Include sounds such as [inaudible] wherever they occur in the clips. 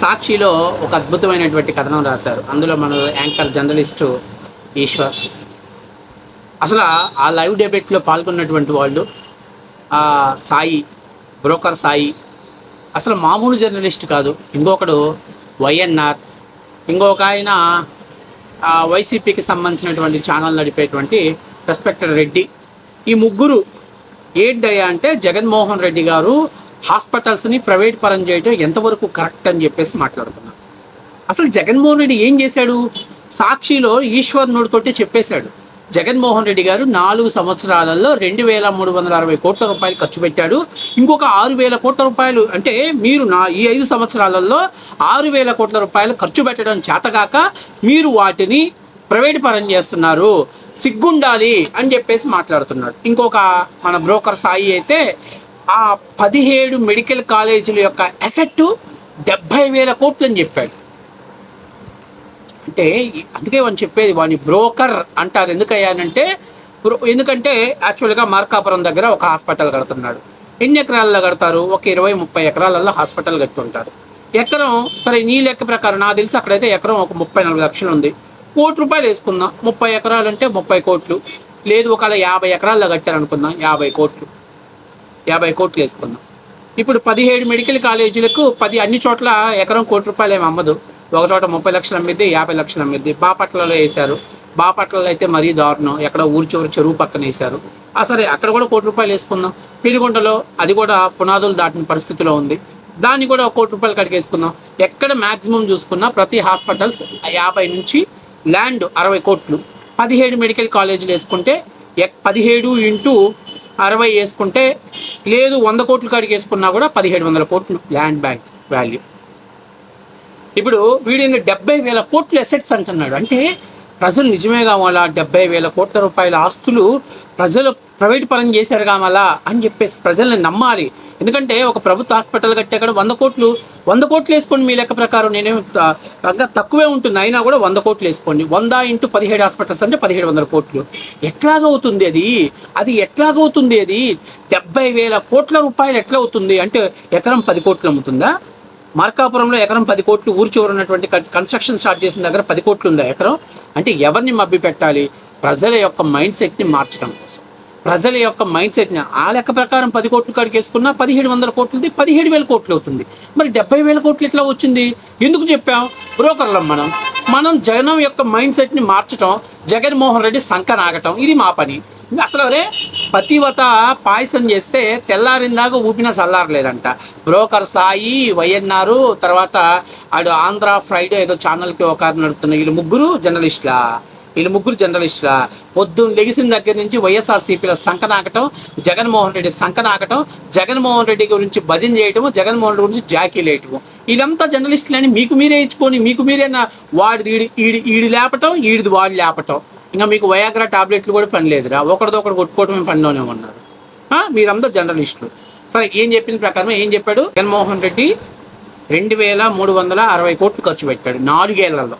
సాక్షిలో ఒక అద్భుతమైనటువంటి కథనం రాశారు. అందులో మన యాంకర్ జర్నలిస్టు ఈశ్వర్. అసలు ఆ లైవ్ డెబేట్లో పాల్గొన్నటువంటి వాళ్ళు ఆ సాయి బ్రోకర్ సాయి అసలు మామూలు జర్నలిస్ట్ కాదు. ఇంకొకడు వైఎన్ఆర్ ఇంకొక ఆయన వైసీపీకి సంబంధించినటువంటి ఛానల్ నడిపేటువంటి రెస్పెక్టెడ్ రెడ్డి. ఈ ముగ్గురు ఏంటయ్యా అంటే జగన్మోహన్ రెడ్డి గారు హాస్పిటల్స్ని ప్రైవేట్ పరం చేయటం ఎంతవరకు కరెక్ట్ అని చెప్పేసి మాట్లాడుతున్నారు అసలు జగన్మోహన్ రెడ్డి ఏం చేశాడు? సాక్షిలో ఈశ్వర్నుడితోటి చెప్పేశాడు. జగన్మోహన్ రెడ్డి గారు నాలుగు సంవత్సరాలలో రెండు వేల మూడు వందల అరవై కోట్ల రూపాయలు ఖర్చు పెట్టాడు. ఇంకొక ఆరు వేల కోట్ల రూపాయలు అంటే మీరు నా ఈ ఐదు సంవత్సరాలలో ఆరు వేల కోట్ల రూపాయలు ఖర్చు పెట్టడం చేతగాక మీరు వాటిని ప్రైవేట్ పరం చేస్తున్నారు. సిగ్గుండాలి అని చెప్పేసి మాట్లాడుతున్నాడు. ఇంకొక మన బ్రోకర్ సాయి అయితే ఆ పదిహేడు మెడికల్ కాలేజీల యొక్క అసెట్ డెబ్భై వేల కోట్లు అని చెప్పాడు. అంటే అందుకే వాడిని చెప్పేది వాడిని బ్రోకర్ అంటారు. ఎందుకయ్యానంటే బ్రో ఎందుకంటే యాక్చువల్గా మార్కాపురం దగ్గర ఒక హాస్పిటల్ కడుతున్నాడు. ఎన్ని ఎకరాల్లో కడతారు? ఒక ఇరవై ముప్పై ఎకరాలలో హాస్పిటల్ కట్టుకుంటారు ఎకరం సరే నీ లెక్క ప్రకారం నాకు తెలిసి అక్కడైతే ఎకరం ఒక ముప్పై నలభై లక్షలు ఉంది. కోటి రూపాయలు వేసుకుందాం. ముప్పై ఎకరాలు అంటే ముప్పై కోట్లు. లేదు ఒకవేళ యాభై ఎకరాల్లో కట్టారనుకుందాం. యాభై కోట్లు. యాభై కోట్లు వేసుకుందాం ఇప్పుడు పదిహేడు మెడికల్ కాలేజీలకు పది అన్ని చోట్ల ఎకరం కోటి రూపాయలు ఏమి అమ్మదు. ఒక చోట ముప్పై లక్షలు అమ్మిద్ది యాభై లక్షలు అమ్మిద్ది. బాపట్లలో వేశారు. బాపట్లలో అయితే మరీ దారుణం. ఎక్కడ ఊరి చివరి చెరువు పక్కన వేశారు. ఆ సరే అక్కడ కూడా కోటి రూపాయలు వేసుకుందాం పిరిగుంటలో అది కూడా పునాదులు దాటిన పరిస్థితిలో ఉంది. దాన్ని కూడా ఒక కోటి రూపాయలు కడిగేసుకుందాం ఎక్కడ మ్యాక్సిమం చూసుకున్నా ప్రతి హాస్పిటల్స్ యాభై నుంచి ల్యాండ్ అరవై కోట్లు. పదిహేడు మెడికల్ కాలేజీలు వేసుకుంటే ఎక్- పదిహేడు ఇంటూ అరవై వేసుకుంటే లేదు వంద కోట్లు కాడికి వేసుకున్నా కూడా పదిహేడు వందల కోట్లు ల్యాండ్ బ్యాంక్ వాల్యూ. ఇప్పుడు వీడు డెబ్బై వేల కోట్లు అసెట్స్ అంటున్నాడు. అంటే ప్రజలు నిజమే కావాలా డెబ్బై వేల కోట్ల రూపాయల ఆస్తులు ప్రజలు ప్రైవేట్ పరం చేశారు కావాలా అని చెప్పేసి ప్రజల్ని నమ్మాలి. ఎందుకంటే ఒక ప్రభుత్వ హాస్పిటల్ కట్టేక్కడ వంద కోట్లు వంద కోట్లు వేసుకోండి మీ లెక్క ప్రకారం. నేనే తక్కువే ఉంటుంది. అయినా కూడా వంద కోట్లు వేసుకోండి. వంద ఇంటూ పదిహేడు హాస్పిటల్స్ అంటే పదిహేడు వందల కోట్లు. ఎట్లాగవుతుంది అది? అది ఎట్లాగవుతుంది అది? డెబ్బై వేల కోట్ల రూపాయలు ఎట్లా అవుతుంది? అంటే ఎకరం పది కోట్లు అమ్ముతుందా? మార్కాపురంలో ఎకరం పది కోట్లు ఊరు చివర ఉన్నటువంటి కన్స్ట్రక్షన్ స్టార్ట్ చేసిన దగ్గర పది కోట్లు ఉందా ఎకరం? అంటే ఎవరిని మభ్య పెట్టాలి? ప్రజల యొక్క మైండ్ సెట్ని మార్చడం కోసం. ప్రజల యొక్క మైండ్ సెట్ని ఆ లెక్క ప్రకారం పది కోట్లు కడికేసుకున్నా పదిహేడు వందల కోట్లది పదిహేడు వేల కోట్లు అవుతుంది. మరి డెబ్బై వేల కోట్లు ఎట్లా వచ్చింది? ఎందుకు చెప్పాం? బ్రోకర్లం మనం. మనం జగనం యొక్క మైండ్ సెట్ని మార్చడం జగన్మోహన్ రెడ్డి సంకనాగటం ఇది మా పని. అసలు అదే పతివత పాయసం చేస్తే తెల్లారిందాక ఊపిన చల్లారలేదంట. బ్రోకర్ సాయి వైఎన్ఆర్ తర్వాత ఆడు ఆంధ్ర ఫ్రైడే ఏదో ఛానల్కి ఒక నడుపుతున్నాయి నడుపుతున్న వీళ్ళు ముగ్గురు జర్నలిస్టులా? వీళ్ళు ముగ్గురు జర్నలిస్టులా? పొద్దున్న లెగిసిన దగ్గర నుంచి వైఎస్ఆర్సీపీల సంకనాకటం జగన్మోహన్ రెడ్డి సంకనాకటం జగన్మోహన్ రెడ్డి గురించి భజన చేయటము జగన్మోహన్ రెడ్డి గురించి జాకీ లేయటము. వీళ్ళంతా జర్నలిస్టులని మీకు మీరే ఇచ్చుకొని మీకు మీరే నా వాడిది ఈడి ఈడి ఈడి లేపటం ఈడిది వాడు లేపటం. ఇంకా మీకు వయాగ్రా టాబ్లెట్లు కూడా పని లేదురా ఒకరితో ఒకటి కొట్టుకోవటమే పనిలోనే ఉన్నారు. మీరందరూ జర్నలిస్టులు. సరే ఏం చెప్పిన ప్రకారం ఏం చెప్పాడు? జగన్మోహన్ రెడ్డి రెండు వేల మూడు వందల అరవై కోట్లు ఖర్చు పెట్టాడు నాలుగేళ్ళలో.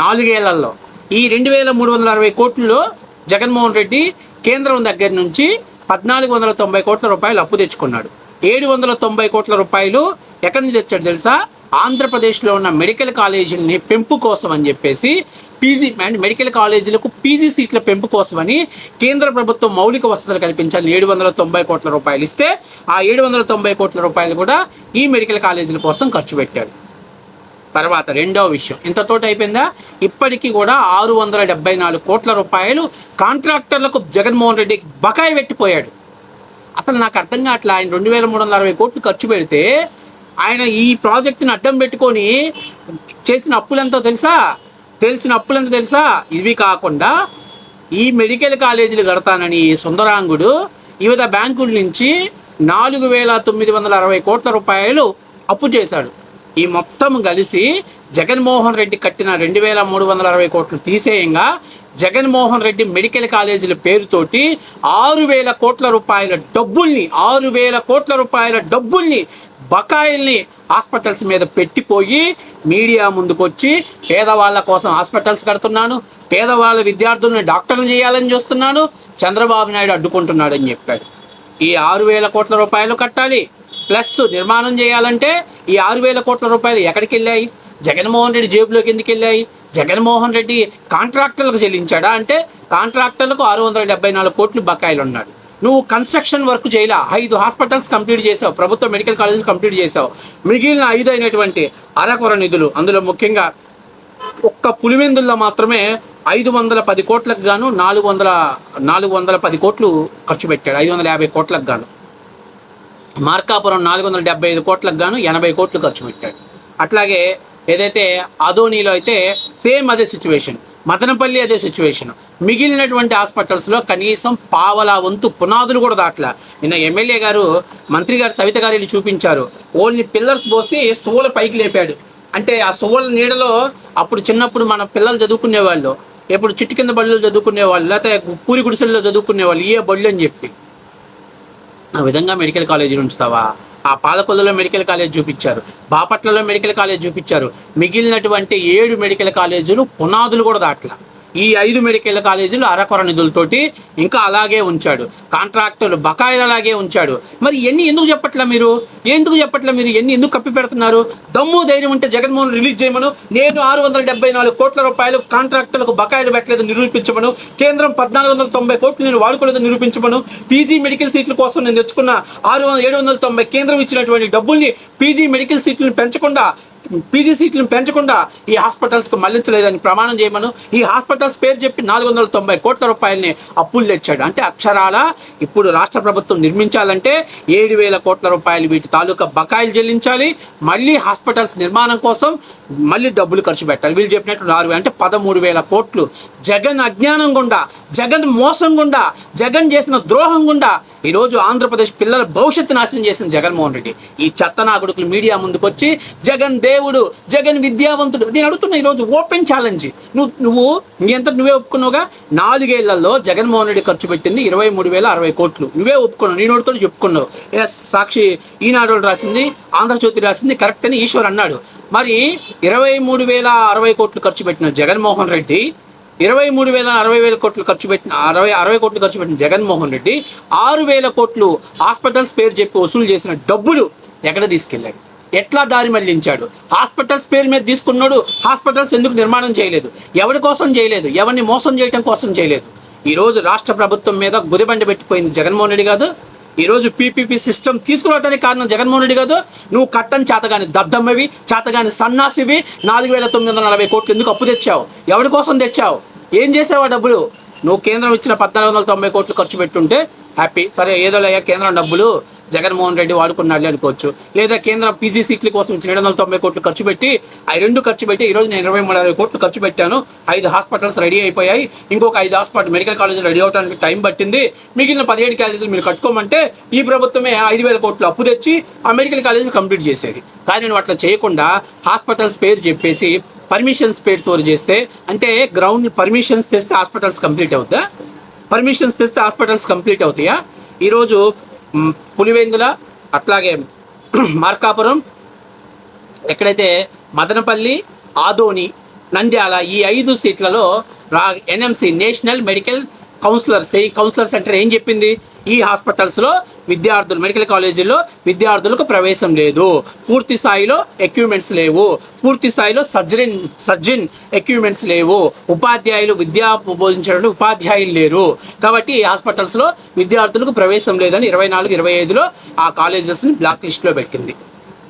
నాలుగేళ్ళలో. ఈ రెండు వేల మూడు వందల అరవై కోట్లలో జగన్మోహన్ రెడ్డి కేంద్రం దగ్గర నుంచి పద్నాలుగు వందల తొంభై కోట్ల రూపాయలు అప్పు తెచ్చుకున్నాడు. ఏడు వందల తొంభై కోట్ల రూపాయలు ఎక్కడి నుంచి తెచ్చాడు తెలుసా? ఆంధ్రప్రదేశ్లో ఉన్న మెడికల్ కాలేజీలని పెంపు కోసం అని చెప్పేసి పీజీ అండ్ మెడికల్ కాలేజీలకు పీజీ సీట్ల పెంపు కోసమని కేంద్ర ప్రభుత్వం మౌలిక వసతులు కల్పించాలని ఏడు వందల తొంభై కోట్ల రూపాయలు ఇస్తే ఆ ఏడు వందల తొంభై కోట్ల రూపాయలు కూడా ఈ మెడికల్ కాలేజీల కోసం ఖర్చు పెట్టాడు తర్వాత రెండవ విషయం ఇంతతోటి అయిపోయిందా? ఇప్పటికీ కూడా ఆరు వందల డెబ్బై నాలుగు కోట్ల రూపాయలు కాంట్రాక్టర్లకు జగన్మోహన్ రెడ్డి బకాయి పెట్టిపోయాడు. అసలు నాకు అర్థం కావట్లే? ఆయన రెండు వేల మూడు వందల అరవై కోట్లు ఖర్చు పెడితే ఆయన ఈ ప్రాజెక్టును అడ్డం పెట్టుకొని చేసిన అప్పులెంతో తెలుసా? తెలిసిన అప్పులంతా తెలుసా? ఇవి కాకుండా ఈ మెడికల్ కాలేజీలు కడతానని ఈ సుందరాంగుడు వివిధ బ్యాంకుల నుంచి నాలుగు వేల తొమ్మిది వందల అరవై కోట్ల రూపాయలు అప్పు చేశాడు. ఈ మొత్తం కలిసి జగన్మోహన్ రెడ్డి కట్టిన రెండు వేల మూడు వందల అరవై కోట్లు తీసేయంగా జగన్మోహన్ రెడ్డి మెడికల్ కాలేజీల పేరుతోటి ఆరు వేల కోట్ల రూపాయల డబ్బుల్ని ఆరు వేల కోట్ల రూపాయల డబ్బుల్ని బకాయిల్ని హాస్పిటల్స్ మీద పెట్టిపోయి మీడియా ముందుకొచ్చి పేదవాళ్ళ కోసం హాస్పిటల్స్ కడుతున్నాను పేదవాళ్ళ విద్యార్థులను డాక్టర్లు చేయాలని చూస్తున్నాను చంద్రబాబు నాయుడు అడ్డుకుంటున్నాడని చెప్పాడు. ఈ ఆరు వేల కోట్ల రూపాయలు కట్టాలి ప్లస్ నిర్మాణం చేయాలంటే ఈ ఆరు వేల కోట్ల రూపాయలు ఎక్కడికి వెళ్ళాయి? జగన్మోహన్ రెడ్డి జేబులోకి ఎందుకు వెళ్ళాయి? జగన్మోహన్ రెడ్డి కాంట్రాక్టర్లకు చెల్లించాడా? అంటే కాంట్రాక్టర్లకు ఆరు వందల డెబ్బై నాలుగు కోట్లు బకాయిలు ఉన్నాడు నువ్వు కన్స్ట్రక్షన్ వర్క్ చేయలా. ఐదు హాస్పిటల్స్ కంప్లీట్ చేసావు. ప్రభుత్వ మెడికల్ కాలేజీలు కంప్లీట్ చేసావు. మిగిలిన ఐదు అయినటువంటి అరకొర నిధులు. అందులో ముఖ్యంగా ఒక్క పులివెందుల్లో మాత్రమే ఐదు వందల పది కోట్లకు గాను నాలుగు వందల నాలుగు వందల పది కోట్లు ఖర్చు పెట్టాడు. ఐదు వందల యాభై కోట్లకు గాను. మార్కాపురం నాలుగు వందల డెబ్బై ఐదు కోట్లకు గాను ఎనభై కోట్లు ఖర్చు పెట్టాడు. అట్లాగే ఏదైతే అదోనీలో అయితే సేమ్ అదే సిచ్యువేషన్ మదనపల్లి అదే సిచ్యువేషన్ మిగిలినటువంటి హాస్పిటల్స్లో కనీసం పావలా వంతు పునాదులు కూడా దాట్లా. నిన్న ఎమ్మెల్యే గారు మంత్రి గారు సవిత గారు వెళ్ళి చూపించారు. ఓన్లీ పిల్లర్స్ పోసి సోల పైకి లేపాడు. అంటే ఆ సోల నీడలో అప్పుడు చిన్నప్పుడు మన పిల్లలు చదువుకునేవాళ్ళు. ఇప్పుడు చిట్టు కింద బడులు చదువుకునేవాళ్ళు లేకపోతే పూరి గుడిసెల్లో చదువుకునేవాళ్ళు ఏ బళ్ళు అని చెప్పి. ఆ విధంగా మెడికల్ కాలేజీలు ఉంచుతావా? ఆ పాలకొల్లులో మెడికల్ కాలేజ్ చూపించారు. బాపట్లలో మెడికల్ కాలేజ్ చూపించారు. మిగిలినటువంటి ఏడు మెడికల్ కాలేజీలు పునాదులు కూడా దాట్లా. ఈ ఐదు మెడికల్ కాలేజీలు అరకొర నిధులతోటి ఇంకా అలాగే ఉంచాడు. కాంట్రాక్టర్లు బకాయిలు అలాగే ఉంచాడు. మరి ఎన్ని ఎందుకు చెప్పట్లా మీరు? ఎందుకు చెప్పట్లా మీరు? ఎన్ని ఎందుకు కప్పి పెడుతున్నారు? దమ్ము ధైర్యం ఉంటే జగన్మోహన్ రిలీజ్ చేయమను. నేను ఆరు వందల డెబ్బై నాలుగు కోట్ల రూపాయలు కాంట్రాక్టర్లకు బకాయిలు పెట్టలేదు నిరూపించమను. కేంద్రం పద్నాలుగు వందల తొంభై కోట్లు నేను వాడుకోలేదు నిరూపించమను. పీజీ మెడికల్ సీట్ల కోసం నేను తెచ్చుకున్న ఆరు వందల ఏడు వందల తొంభై కేంద్రం ఇచ్చినటువంటి డబ్బుల్ని పీజీ మెడికల్ సీట్లను పెంచకుండా పీజీ సీట్లను పెంచకుండా ఈ హాస్పిటల్స్కి మళ్ళించలేదని ప్రమాణం చేయమను. ఈ హాస్పిటల్స్ పేరు చెప్పి నాలుగు వందల తొంభై కోట్ల రూపాయలని అప్పులు తెచ్చాడు. అంటే అక్షరాల ఇప్పుడు రాష్ట్ర ప్రభుత్వం నిర్మించాలంటే ఏడు వేల కోట్ల రూపాయలు వీటి తాలూకా బకాయిలు చెల్లించాలి. మళ్ళీ హాస్పిటల్స్ నిర్మాణం కోసం మళ్ళీ డబ్బులు ఖర్చు పెట్టాలి. వీళ్ళు చెప్పినట్టు నాలుగు అంటే పదమూడు వేల కోట్లు. జగన్ అజ్ఞానం గుండా జగన్ మోసం గుండా జగన్ చేసిన ద్రోహం గుండా ఈరోజు ఆంధ్రప్రదేశ్ పిల్లల భవిష్యత్తు నాశనం చేసిన జగన్మోహన్ రెడ్డి. ఈ చెత్త నాగుడుకులు మీడియా ముందుకొచ్చి జగన్ జగన్ దేవుడు జగన్ విద్యావంతుడు. నేను అడుగుతున్నా ఈరోజు ఓపెన్ ఛాలెంజ్. నువ్వు నువ్వు నీ అంతా నువ్వే ఒప్పుకున్నావుగా? నాలుగేళ్ళలో జగన్మోహన్ రెడ్డి ఖర్చు పెట్టింది ఇరవై మూడు వేల అరవై కోట్లు. నువ్వే ఒప్పుకున్నావు. నీ నోటితో చెప్పుకున్నావు. ఎస్ సాక్షి ఈనాడు రాసింది ఆంధ్రజ్యోతి రాసింది కరెక్ట్ అని ఈశ్వర్ అన్నాడు. మరి ఇరవై మూడు వేల అరవై కోట్లు ఖర్చు పెట్టిన జగన్మోహన్ రెడ్డి ఇరవై మూడు వేల అరవై వేల కోట్లు ఖర్చు పెట్టిన అరవై అరవై కోట్లు ఖర్చు పెట్టిన జగన్మోహన్ రెడ్డి ఆరు వేల కోట్లు హాస్పిటల్స్ పేరు చెప్పి వసూలు చేసిన డబ్బులు ఎక్కడ తీసుకెళ్ళాడు? ఎట్లా దారి మళ్ళించాడు? హాస్పిటల్స్ పేరు మీద తీసుకున్నాడు హాస్పిటల్స్ ఎందుకు నిర్మాణం చేయలేదు? ఎవరి కోసం చేయలేదు? ఎవరిని మోసం చేయటం కోసం చేయలేదు? ఈరోజు రాష్ట్ర ప్రభుత్వం మీద గుదిబండ పెట్టిపోయింది జగన్మోహన్ రెడ్డి కాదు ఈరోజు పీపీపీ సిస్టమ్ తీసుకురావడానికి కారణం జగన్మోహన్ రెడ్డి కాదు నువ్వు కట్టని చేతగాని దద్దమ్మవి చేతగాని సన్నాసివి నాలుగు వేల తొమ్మిది వందల నలభై కోట్లు ఎందుకు అప్పు తెచ్చావు? ఎవరి కోసం తెచ్చావు? ఏం చేసావు డబ్బులు? నువ్వు కేంద్రం ఇచ్చిన పద్నాలుగు వందల తొంభై కోట్లు ఖర్చు పెట్టుంటే హ్యాపీ. సరే ఏదో లేక కేంద్రం డబ్బులు. జగన్మోహన్ రెడ్డి వాడుకున్నాడు అనుకోవచ్చు. లేదా కేంద్రం పీజీ సీట్ల కోసం ఇచ్చిన ఏడు వందల తొంభై కోట్లు ఖర్చు పెట్టి ఆ రెండు ఖర్చు పెట్టి ఈరోజు నేను ఇరవై మూడు అరవై కోట్లు ఖర్చు పెట్టాను. ఐదు హాస్పిటల్స్ రెడీ అయిపోయాయి. ఇంకొక ఐదు హాస్పిటల్ మెడికల్ కాలేజీలు రెడీ అవడానికి టైం పట్టింది. మిగిలిన పదిహేడు కాలేజీలు మీరు కట్టుకోమంటే ఈ ప్రభుత్వమే ఐదు వేల కోట్లు అప్పు తెచ్చి ఆ మెడికల్ కాలేజీలు కంప్లీట్ చేసేది. కానీ నువ్వు అట్లా చేయకుండా హాస్పిటల్స్ పేరు చెప్పేసి పర్మిషన్స్ పేరుతో చేస్తే అంటే గ్రౌండ్ పర్మిషన్స్ తెస్తే హాస్పిటల్స్ కంప్లీట్ అవుద్దా? పర్మిషన్స్ తెస్తే హాస్పిటల్స్ కంప్లీట్ అవుతాయా? ఈరోజు పులివెందుల అట్లాగే [clears throat] మార్కాపురం ఎక్కడైతే మదనపల్లి ఆదోని నంద్యాల ఈ ఐదు సీట్లలో రా ఎన్ఎంసి నేషనల్ మెడికల్ కౌన్సిలర్స్ ఈ కౌన్సిలర్ సెంటర్ ఏం చెప్పింది? ఈ హాస్పిటల్స్లో విద్యార్థులు మెడికల్ కాలేజీల్లో విద్యార్థులకు ప్రవేశం లేదు. పూర్తి స్థాయిలో ఎక్విప్మెంట్స్ లేవు. పూర్తి స్థాయిలో సర్జరిన్ సర్జిన్ ఎక్విప్మెంట్స్ లేవు. ఉపాధ్యాయులు విద్యా బోధించడానికి ఉపాధ్యాయులు లేరు. కాబట్టి ఈ హాస్పిటల్స్లో విద్యార్థులకు ప్రవేశం లేదని ఇరవై నాలుగు ఇరవై ఐదులో ఆ కాలేజెస్ని బ్లాక్ లిస్ట్లో పెట్టింది.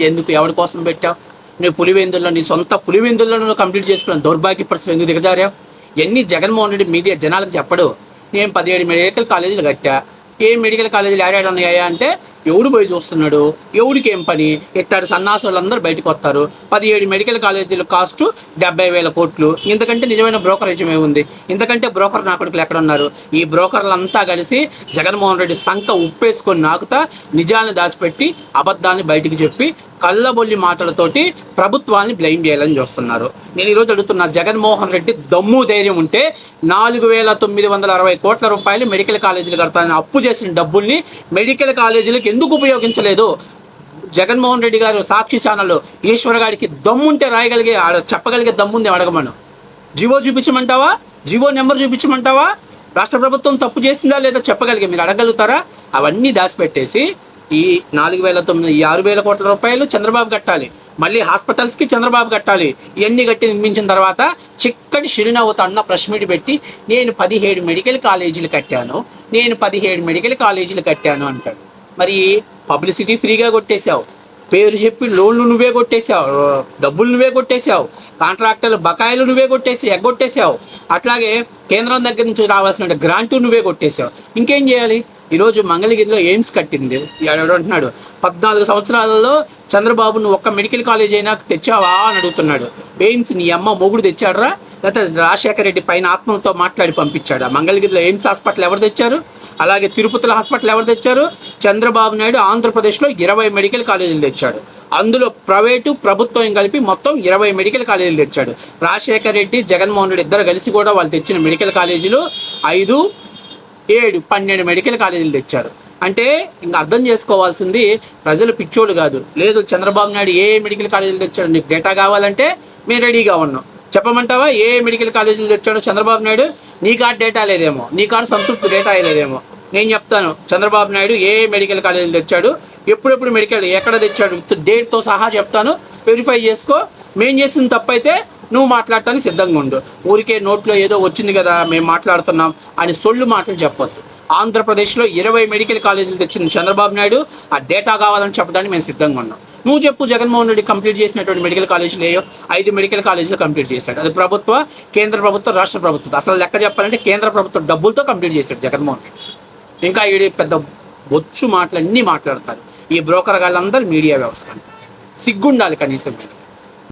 ఎందుకు? ఎవరి కోసం పెట్టావు? నువ్వు పులివెందుల్లో నీ సొంత పులివెందుల్లో కంప్లీట్ చేసుకున్న దౌర్భాగ్య పరిస్థితులు ఎందుకు దిగజారావు? ఎన్ని జగన్మోహన్ రెడ్డి మీడియా జనాలకు చెప్పడు. నేను పదిహేడు మెడికల్ కాలేజీలు కట్టా? ఏ మెడికల్ కాలేజీలు యాడ్ ఉన్నాయా అంటే ఎవడు పోయి చూస్తున్నాడు? ఎవడికి ఏం పని? ఇట్టాడు సన్నాసులు వాళ్ళందరూ బయటకు వస్తారు. పదిహేడు మెడికల్ కాలేజీల కాస్ట్ డెబ్బై వేల కోట్లు. ఇంతకంటే నిజమైన బ్రోకరేజ్ ఏముంది? ఇంతకంటే బ్రోకర్ నా కొడుకులు ఎక్కడ ఉన్నారు ఈ బ్రోకర్లంతా కలిసి జగన్మోహన్ రెడ్డి సంఖ ఉప్పేసుకొని నాకుతా నిజాన్ని దాచిపెట్టి అబద్ధాన్ని బయటికి చెప్పి కళ్ళబొల్లి మాటలతోటి ప్రభుత్వాన్ని బ్లైమ్ చేయాలని చూస్తున్నారు. నేను ఈరోజు అడుగుతున్నా జగన్మోహన్ రెడ్డి దమ్ము ధైర్యం ఉంటే నాలుగు వేల తొమ్మిది వందల అరవై కోట్ల రూపాయలు మెడికల్ కాలేజీలు కడతానని అప్పు చేసిన డబ్బుల్ని మెడికల్ కాలేజీలకు ఎందుకు ఉపయోగించలేదు? జగన్మోహన్ రెడ్డి గారు సాక్షి ఛానల్ ఈశ్వర్ గారికి దమ్ముంటే రాయగలిగే ఆడ చెప్పగలిగే దమ్ముంది అడగమను జీవో చూపించమంటావా? జీవో నెంబర్ చూపించమంటావా? రాష్ట్ర ప్రభుత్వం తప్పు చేసిందా లేదా చెప్పగలిగే మీరు అడగలుగుతారా? అవన్నీ దాచిపెట్టేసి ఈ నాలుగు వేల తొమ్మిది ఈ ఆరు వేల కోట్ల రూపాయలు చంద్రబాబు కట్టాలి. మళ్ళీ హాస్పిటల్స్కి చంద్రబాబు కట్టాలి. ఇవన్నీ కట్టి నిర్మించిన తర్వాత చిక్కటి చిరునవ్వుతో అన్న ప్రెస్ మీట్ పెట్టి నేను పదిహేడు మెడికల్ కాలేజీలు కట్టాను నేను పదిహేడు మెడికల్ కాలేజీలు కట్టాను అంటాడు. మరి పబ్లిసిటీ ఫ్రీగా కొట్టేశావు. పేరు చెప్పి లోన్లు నువ్వే కొట్టేశావు. డబ్బులు నువ్వే కొట్టేశావు. కాంట్రాక్టర్లు బకాయిలు నువ్వే కొట్టేసి ఎగ్గొట్టేశావు. అట్లాగే కేంద్రం దగ్గర నుంచి రావాల్సిన గ్రాంటు నువ్వే కొట్టేశావు. ఇంకేం చేయాలి? ఈరోజు మంగళగిరిలో ఎయిమ్స్ కట్టింది. ఎవడు అంటున్నాడు పద్నాలుగు సంవత్సరాలలో చంద్రబాబు నువ్వు ఒక్క మెడికల్ కాలేజ్ అయినా తెచ్చావా? అని అడుగుతున్నాడు. ఎయిమ్స్ నీ అమ్మ మొగుడు తెచ్చాడరా? లేకపోతే రాజశేఖర రెడ్డి పైన ఆత్మలతో మాట్లాడి పంపించాడు? మంగళగిరిలో ఎయిమ్స్ హాస్పిటల్ ఎవరు తెచ్చారు? అలాగే తిరుపతిలో హాస్పిటల్ ఎవరు తెచ్చారు? చంద్రబాబు నాయుడు ఆంధ్రప్రదేశ్లో ఇరవై మెడికల్ కాలేజీలు తెచ్చాడు. అందులో ప్రైవేటు ప్రభుత్వం కలిపి మొత్తం ఇరవై మెడికల్ కాలేజీలు తెచ్చాడు. రాజశేఖర రెడ్డి జగన్మోహన్ రెడ్డి ఇద్దరు కలిసి కూడా వాళ్ళు తెచ్చిన మెడికల్ కాలేజీలు ఐదు ఏడు పన్నెండు మెడికల్ కాలేజీలు తెచ్చారు. అంటే ఇంకా అర్థం చేసుకోవాల్సింది ప్రజలు పిచ్చోళ్ళు కాదు. లేదు చంద్రబాబు నాయుడు ఏ మెడికల్ కాలేజీలు తెచ్చాడు నీకు డేటా కావాలంటే మేము రెడీగా ఉన్నాం. చెప్పమంటావా? ఏ మెడికల్ కాలేజీలు తెచ్చాడో చంద్రబాబు నాయుడు? నీ కాడ డేటా లేదేమో. నీ కాడ సంతృప్తి డేటా లేదేమో. నేను చెప్తాను చంద్రబాబు నాయుడు ఏ మెడికల్ కాలేజీలు తెచ్చాడు? ఎప్పుడెప్పుడు మెడికల్ ఎక్కడ తెచ్చాడు? విత్ డేట్తో సహా చెప్తాను. వెరిఫై చేసుకో. మేం చేసిన తప్పైతే నువ్వు మాట్లాడటానికి సిద్ధంగా ఉండు. ఊరికే నోట్లో ఏదో వచ్చింది కదా మేము మాట్లాడుతున్నాం అని సొళ్ళు మాటలు చెప్పొద్దు. ఆంధ్రప్రదేశ్లో ఇరవై మెడికల్ కాలేజీలు తెచ్చింది చంద్రబాబు నాయుడు. ఆ డేటా కావాలని చెప్పడానికి మేము సిద్ధంగా ఉన్నాం. నువ్వు చెప్పు జగన్మోహన్ రెడ్డి కంప్లీట్ చేసినటువంటి మెడికల్ కాలేజీలు ఏయో? ఐదు మెడికల్ కాలేజీలు కంప్లీట్ చేశాడు. అది ప్రభుత్వ కేంద్ర ప్రభుత్వం రాష్ట్ర ప్రభుత్వం. అసలు లెక్క చెప్పాలంటే కేంద్ర ప్రభుత్వం డబ్బులతో కంప్లీట్ చేశాడు జగన్మోహన్ రెడ్డి. ఇంకా ఈ పెద్ద బొచ్చు మాటలన్నీ మాట్లాడతారు. ఈ బ్రోకర్ గాళ్ళందరూ మీడియా వ్యవస్థ. సిగ్గుండాలి కనీసం.